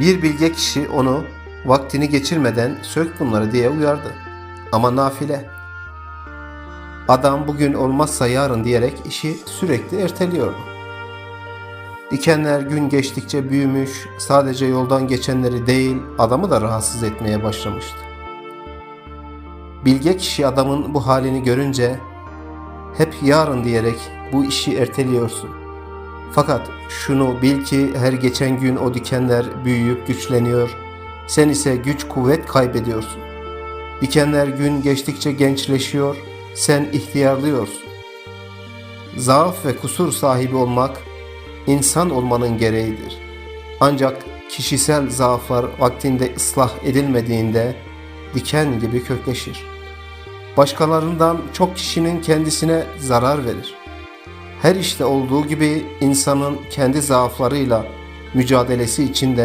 Bir bilge kişi onu vaktini geçirmeden sök bunları diye uyardı. Ama nafile. Adam bugün olmazsa yarın diyerek işi sürekli erteliyordu. Dikenler gün geçtikçe büyümüş, sadece yoldan geçenleri değil, adamı da rahatsız etmeye başlamıştı. Bilge kişi adamın bu halini görünce hep yarın diyerek bu işi erteliyorsun. Fakat şunu bil ki her geçen gün o dikenler büyüyüp güçleniyor. Sen ise güç kuvvet kaybediyorsun. Dikenler gün geçtikçe gençleşiyor. Sen ihtiyarlıyorsun. Zaaf ve kusur sahibi olmak insan olmanın gereğidir. Ancak kişisel zaaflar vaktinde ıslah edilmediğinde diken gibi kökleşir. Başkalarından çok kişinin kendisine zarar verir. Her işte olduğu gibi insanın kendi zaaflarıyla mücadelesi içinde